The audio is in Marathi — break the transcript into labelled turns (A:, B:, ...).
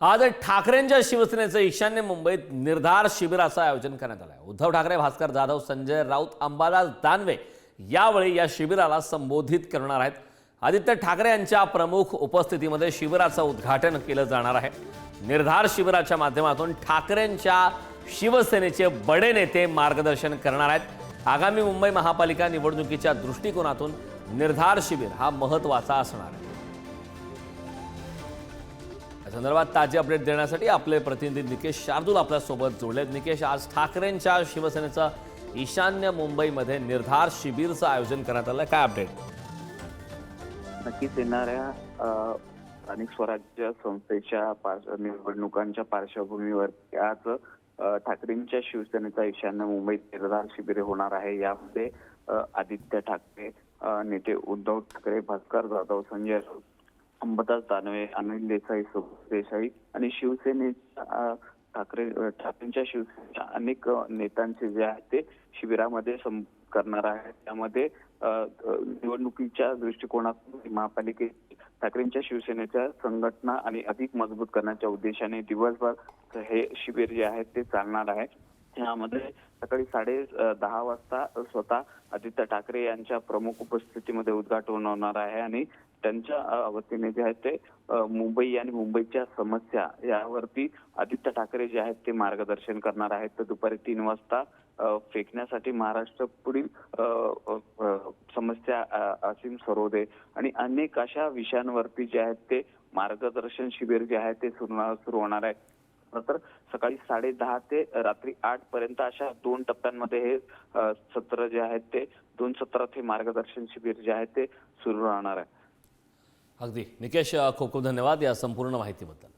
A: आज ठाकरेंच्या शिवसेनेचं ईशान्य मुंबईत निर्धार शिबिराचं आयोजन करण्यात आलं आहे उद्धव ठाकरे भास्कर जाधव संजय राऊत अंबादास दानवे यावेळी या शिबिराला संबोधित करणार आहेत. आदित्य ठाकरे यांच्या प्रमुख उपस्थितीमध्ये शिबिराचं उद्घाटन केलं जाणार आहे. निर्धार शिबिराच्या माध्यमातून ठाकरेंच्या शिवसेनेचे बडे नेते मार्गदर्शन करणार आहेत. आगामी मुंबई महापालिका निवडणुकीच्या दृष्टिकोनातून निर्धार शिबिर हा महत्त्वाचा असणार आहे. या संदर्भात ताजे अपडेट देण्यासाठी आपले प्रतिनिधी निकेश शार्दूल आपल्यासोबत जोडलेत. निकेश आज ठाकरेंच्या शिवसेनेचा ईशान्य मुंबईमध्ये निर्धार शिबिरचं आयोजन करण्यात आलं काय अपडेट
B: नक्कीच येणाऱ्या स्थानिक स्वराज्य संस्थेच्या निवडणुकांच्या पार्श्वभूमीवर आज ठाकरेंच्या शिवसेनेचा ईशान्य मुंबईत निर्धार शिबिर होणार आहे. यामध्ये आदित्य ठाकरे नेते उद्धव ठाकरे भास्कर जाधव संजय राऊत, अंबादास दानवे अनिल देसाई सुभाष देसाई आणि शिवसेनेच्या ठाकरे ठाकरेंच्या शिवसेनेच्या अनेक नेत्यांचे जे आहे ते शिबिरामध्ये करणार आहे त्यामध्ये निवडणुकीच्या दृष्टिकोनातून महापालिके ठाकरेंच्या शिवसेनेच्या संघटना आणि अधिक मजबूत करण्याच्या उद्देशाने दिवसभर हे शिबिर जे आहे ते चालणार आहे. यामध्ये सकाळी साडे दहा वाजता स्वतः आदित्य ठाकरे यांच्या प्रमुख उपस्थितीमध्ये उद्घाटन होणार आहे आणि त्यांच्या वतीने जे आहे ते मुंबई आणि मुंबईच्या समस्या यावरती आदित्य ठाकरे जे आहेत ते मार्गदर्शन करणार आहेत. तर दुपारी तीन वाजता फेकण्यासाठी महाराष्ट्र पुढील समस्या असीम सरोदे आणि अनेक अशा विषयांवरती जे आहेत ते मार्गदर्शन शिबिर जे आहे ते सुरू सुरू होणार आहे. तर सकाळी साडे दहा ते रात्री आठ पर्यंत अशा दोन टप्प्यांमध्ये हे सत्र जे आहेत ते दोन सत्रात हे मार्गदर्शन शिबिर जे आहे ते सुरू राहणार आहे.
A: अगदी. निकेश खूप खूप धन्यवाद या संपूर्ण माहितीबद्दल.